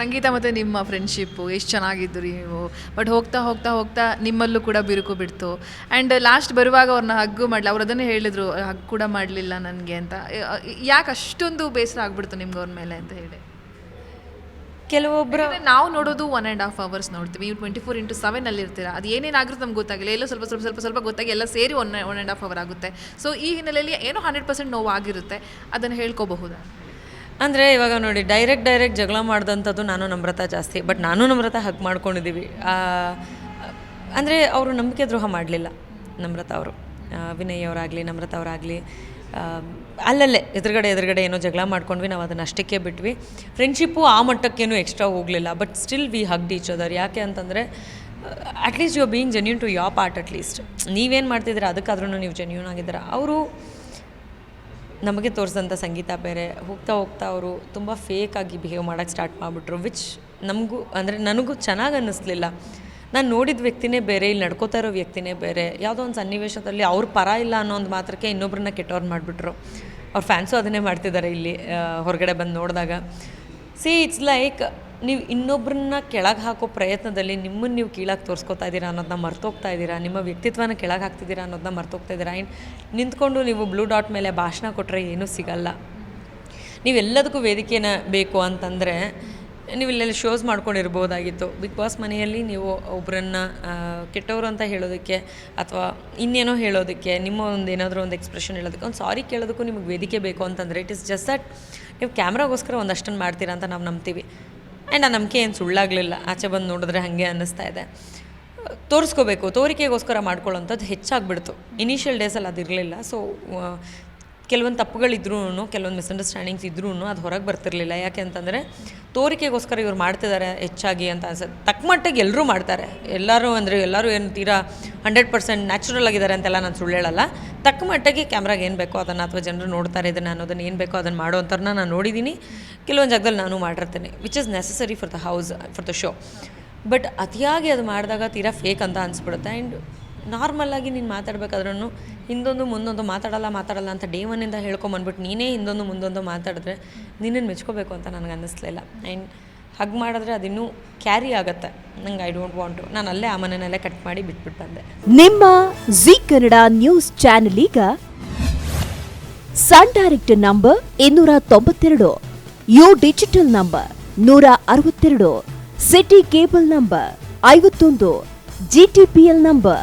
ಸಂಗೀತ ಮತ್ತು ನಿಮ್ಮ ಫ್ರೆಂಡ್ಶಿಪ್ಪು ಎಷ್ಟು ಚೆನ್ನಾಗಿದ್ದು ರೀ ನೀವು. ಬಟ್ ಹೋಗ್ತಾ ಹೋಗ್ತಾ ಹೋಗ್ತಾ ನಿಮ್ಮಲ್ಲೂ ಕೂಡ ಬಿರುಕು ಬಿಡ್ತು. ಆ್ಯಂಡ್ ಲಾಸ್ಟ್ ಬರುವಾಗ ಅವ್ರನ್ನ ಹಗ್ಗು ಮಾಡಲಿ ಅವ್ರು ಅದನ್ನೇ ಹೇಳಿದರು ಹಗ್ಗು ಕೂಡ ಮಾಡಲಿಲ್ಲ ನನಗೆ ಅಂತ. ಯಾಕೆ ಅಷ್ಟೊಂದು ಬೇಸರ ಆಗ್ಬಿಡ್ತು ನಿಮ್ಗೆ ಅವ್ರ ಮೇಲೆ ಅಂತ ಹೇಳಿ? ಕೆಲವೊಬ್ಬರು ನಾವು ನೋಡೋದು ಒನ್ ಆ್ಯಂಡ್ ಹಾಫ್ ಅವರ್ಸ್ ನೋಡ್ತೀವಿ. ನೀವು ಟ್ವೆಂಟಿ ಫೋರ್ ಇಂಟು ಸೆವೆನ್ ಅಲ್ಲಿ ಇರ್ತೀರಾ. ಅದು ಏನೇನಾಗಿರುತ್ತೆ ನಮ್ಗೆ ಗೊತ್ತಾಗಿಲ್ಲ. ಎಲ್ಲೋ ಸ್ವಲ್ಪ ಸ್ವಲ್ಪ ಸ್ವಲ್ಪ ಸ್ವಲ್ಪ ಗೊತ್ತಾಗಿ ಎಲ್ಲ ಸೇರಿ one one and half hour ಆಗುತ್ತೆ. ಸೊ ಈ ಹಿನ್ನೆಲೆಯಲ್ಲಿ ಏನೋ ಹಂಡ್ರೆಡ್ ಪರ್ಸೆಂಟ್ ನೋವು ಆಗಿರುತ್ತೆ. ಅದನ್ನು ಹೇಳ್ಕೋಬಹುದಾ? ಅಂದರೆ ಇವಾಗ ನೋಡಿ ಡೈರೆಕ್ಟ್ ಡೈರೆಕ್ಟ್ ಜಗಳ ಮಾಡ್ದಂಥದ್ದು ನಾನು ನಮ್ರತಾ ಜಾಸ್ತಿ. ಬಟ್ ನಾನು ನಮ್ರತಾ ಹಗ್ ಮಾಡ್ಕೊಂಡಿದ್ದೀವಿ ಅಂದರೆ ಅವರು ನಂಬಿಕೆ ದ್ರೋಹ ಮಾಡಲಿಲ್ಲ ನಮ್ರತಾ ಅವರು. ವಿನಯ್ ಅವರಾಗಲಿ, ನಮ್ರತಾ ಅವರಾಗಲಿ ಅಲ್ಲಲ್ಲೇ ಎದುರುಗಡೆ ಎದುರುಗಡೆ ಏನೋ ಜಗಳ ಮಾಡ್ಕೊಂಡ್ವಿ, ನಾವು ಅದನ್ನು ಅಷ್ಟಕ್ಕೆ ಬಿಟ್ವಿ. ಫ್ರೆಂಡ್ಶಿಪ್ಪು ಆ ಮಟ್ಟಕ್ಕೇನು ಎಕ್ಸ್ಟ್ರಾ ಹೋಗಲಿಲ್ಲ. But still we hugged each other ಯಾಕೆ ಅಂತಂದರೆ at least you are being genuine to ya part at least ನೀವೇನು ಮಾಡ್ತಿದ್ದೀರಾ ಅದಕ್ಕಾದ್ರೂ ನೀವು ಜೆನ್ಯೂನ್ ಆಗಿದ್ದೀರಾ. ಅವರು ನಮಗೆ ತೋರಿಸಿದಂಥ ಸಂಗೀತ ಬೇರೆ, ಹೋಗ್ತಾ ಹೋಗ್ತಾ ಅವರು ತುಂಬ ಫೇಕಾಗಿ ಬಿಹೇವ್ ಮಾಡೋಕ್ಕೆ ಸ್ಟಾರ್ಟ್ ಮಾಡಿಬಿಟ್ರು ವಿಚ್ ನಮಗೂ, ಅಂದರೆ ನನಗೂ ಚೆನ್ನಾಗಿ ಅನ್ನಿಸ್ಲಿಲ್ಲ. ನಾನು ನೋಡಿದ ವ್ಯಕ್ತಿನೇ ಬೇರೆ, ಇಲ್ಲಿ ನಡ್ಕೋತಾ ಇರೋ ವ್ಯಕ್ತಿನೇ ಬೇರೆ, ಯಾವುದೋ ಒಂದು ಸನ್ನಿವೇಶದಲ್ಲಿ ಅವ್ರ ಪರ ಇಲ್ಲ ಅನ್ನೋ ಒಂದು ಮಾತ್ರಕ್ಕೆ ಇನ್ನೊಬ್ಬರನ್ನ ಕೆಟ್ಟವ್ರು ಮಾಡಿಬಿಟ್ರು. ಅವ್ರ ಫ್ಯಾನ್ಸು ಅದನ್ನೇ ಮಾಡ್ತಿದ್ದಾರೆ ಇಲ್ಲಿ ಹೊರಗಡೆ ಬಂದು ನೋಡಿದಾಗ. ಸಿ ಇಟ್ಸ್ ಲೈಕ್ ನೀವು ಇನ್ನೊಬ್ಬರನ್ನ ಕೆಳಗೆ ಹಾಕೋ ಪ್ರಯತ್ನದಲ್ಲಿ ನಿಮ್ಮನ್ನು ನೀವು ಕೀಳಾಗಿ ತೋರಿಸ್ಕೊತಾ ಇದ್ದೀರಾ ಅನ್ನೋದನ್ನ ಮರ್ತೋಗ್ತಾ ಇದ್ದೀರಾ? ನಿಮ್ಮ ವ್ಯಕ್ತಿತ್ವನ ಕೆಳಗೆ ಹಾಕ್ತಿದ್ದೀರಾ ಅನ್ನೋದನ್ನ ಮರ್ತೋಗ್ತಾ ಇದ್ದೀರಾ? ಆ್ಯಂಡ್ ನಿಂತ್ಕೊಂಡು ನೀವು ಬ್ಲೂ ಡಾಟ್ ಮೇಲೆ ಭಾಷಣ ಕೊಟ್ಟರೆ ಏನೂ ಸಿಗಲ್ಲ. ನೀವೆಲ್ಲದಕ್ಕೂ ವೇದಿಕೆನ ಬೇಕು ಅಂತಂದರೆ ನೀವು ಇಲ್ಲೆಲ್ಲ ಶೋಸ್ ಮಾಡ್ಕೊಂಡಿರ್ಬೋದಾಗಿತ್ತು. ಬಿಗ್ ಬಾಸ್ ಮನೆಯಲ್ಲಿ ನೀವು ಒಬ್ಬರನ್ನ ಕೆಟ್ಟವರು ಅಂತ ಹೇಳೋದಕ್ಕೆ ಅಥವಾ ಇನ್ನೇನೋ ಹೇಳೋದಕ್ಕೆ, ನಿಮ್ಮ ಒಂದು ಏನಾದರೂ ಒಂದು ಎಕ್ಸ್ಪ್ರೆಷನ್ ಹೇಳೋದಕ್ಕೆ ಒಂದು ಸಾರಿ ಕೇಳೋದಕ್ಕೂ ನಿಮಗೆ ವೇದಿಕೆ ಬೇಕು ಅಂತಂದರೆ ಇಟ್ ಇಸ್ ಜಸ್ಟ್ ದಟ್ ನೀವು ಕ್ಯಾಮ್ರಾಗೋಸ್ಕರ ಒಂದಷ್ಟನ್ನು ಮಾಡ್ತೀರಾ ಅಂತ ನಾವು ನಂಬ್ತೀವಿ. ಆ್ಯಂಡ್ ಆ ನಂಬಿಕೆ ಏನು ಸುಳ್ಳಾಗಲಿಲ್ಲ. ಆಚೆ ಬಂದು ನೋಡಿದ್ರೆ ಹಾಗೆ ಅನ್ನಿಸ್ತಾ ಇದೆ. ತೋರಿಸ್ಕೋಬೇಕು. ತೋರಿಕೆಗೋಸ್ಕರ ಮಾಡ್ಕೊಳ್ಳೋಂಥದ್ದು ಹೆಚ್ಚಾಗ್ಬಿಡ್ತು. ಇನಿಷಿಯಲ್ ಡೇಸಲ್ಲಿ ಅದಿರಲಿಲ್ಲ. ಸೊ ಕೆಲವೊಂದು ತಪ್ಪುಗಳಿದ್ರೂ ಕೆಲವೊಂದು ಮಿಸ್ಅಂಡರ್ಸ್ಟ್ಯಾಂಡಿಂಗ್ಸ್ ಇದ್ರೂ ಅದು ಹೊರಗೆ ಬರ್ತಿರ್ಲಿಲ್ಲ. ಯಾಕೆ ಅಂತಂದರೆ ತೋರಿಕೆಗೋಸ್ಕರ ಇವ್ರು ಮಾಡ್ತಿದ್ದಾರೆ ಹೆಚ್ಚಾಗಿ ಅಂತ ಅನ್ಸುತ್ತೆ ತಕ್ಕಮಟ್ಟಿಗೆ ಎಲ್ಲರೂ ಮಾಡ್ತಾರೆ. ಎಲ್ಲರೂ ಅಂದರೆ ಎಲ್ಲರೂ ಏನು ತೀರಾ ಹಂಡ್ರೆಡ್ ಪರ್ಸೆಂಟ್ ನ್ಯಾಚುರಲ್ ಆಗಿದ್ದಾರೆ ಅಂತೆಲ್ಲ ನಾನು ಸುಳ್ಳು ಹೇಳಲ್ಲ. ತಕ್ಕಮಟ್ಟಿಗೆ ಕ್ಯಾಮ್ರಾಗೆ ಏನು ಬೇಕೋ ಅದನ್ನು ಅಥವಾ ಜನರು ನೋಡ್ತಾರೆ ಇದನ್ನು ಅನ್ನೋದನ್ನು ಏನು ಬೇಕೋ ಅದನ್ನು ಮಾಡೋವಂಥವ್ರನ್ನ ನಾನು ನೋಡಿದ್ದೀನಿ ಕೆಲವೊಂದು ಜಾಗದಲ್ಲಿ ನಾನು ಮಾಡಿರ್ತೇನೆ which is necessary for the house for the show but ಅತಿಯಾಗಿ ಅದು ಮಾಡಿದಾಗ ತೀರಾ ಫೇಕ್ ಅಂತ ಅನಿಸ್ಬಿಡುತ್ತೆ. ಆ್ಯಂಡ್ ನಾರ್ಮಲಾಗಿ ನೀನು ಮಾತಾಡ್ಬೇಕಾದ್ರೂ ಹಿಂದೊಂದು ಮುಂದೊಂದು ಮಾತಾಡಲ್ಲ ಮಾತಾಡಲ್ಲ ಅಂತ ಡೇ ಒನ್ನಿಂದ ಹೇಳ್ಕೊಂಬಂದ್ಬಿಟ್ಟು ನೀನೇ ಹಿಂದೊಂದು ಮುಂದೊಂದು ಮಾತಾಡಿದ್ರೆ ನಿನ್ನನ್ನು ಮೆಚ್ಕೋಬೇಕು ಅಂತ ನನಗೆ ಅನ್ನಿಸ್ಲಿಲ್ಲ. ಆ್ಯಂಡ್ ಹಗ್ ಮಾಡಿದ್ರೆ ಅದಿನ್ನೂ ಕ್ಯಾರಿ ಆಗುತ್ತೆ. ನಂಗೆ ಐ ಡೋಂಟ್ ವಾಂಟ್ ನಾನು ಅಲ್ಲೇ ಆ ಮನೆಯಲ್ಲೇ ಕಟ್ ಮಾಡಿ ಬಿಟ್ಬಿಟ್ಟು ಬಂದೆ. ನಿಮ್ಮ ಜಿ ಕನ್ನಡ ನ್ಯೂಸ್ ಚಾನೆಲ್ ಈಗ ಸನ್ ಡೈರೆಕ್ಟ್ ನಂಬರ್ ಇನ್ನೂರ ತೊಂಬತ್ತೆರಡು, ಯು ಡಿಜಿಟಲ್ ನಂಬರ್ ನೂರ ಅರವತ್ತೆರಡು ಸಿಟಿ ಕೇಬಲ್ ನಂಬರ್ ಐವತ್ತೊಂದು ಎಲ್ ನಂಬರ್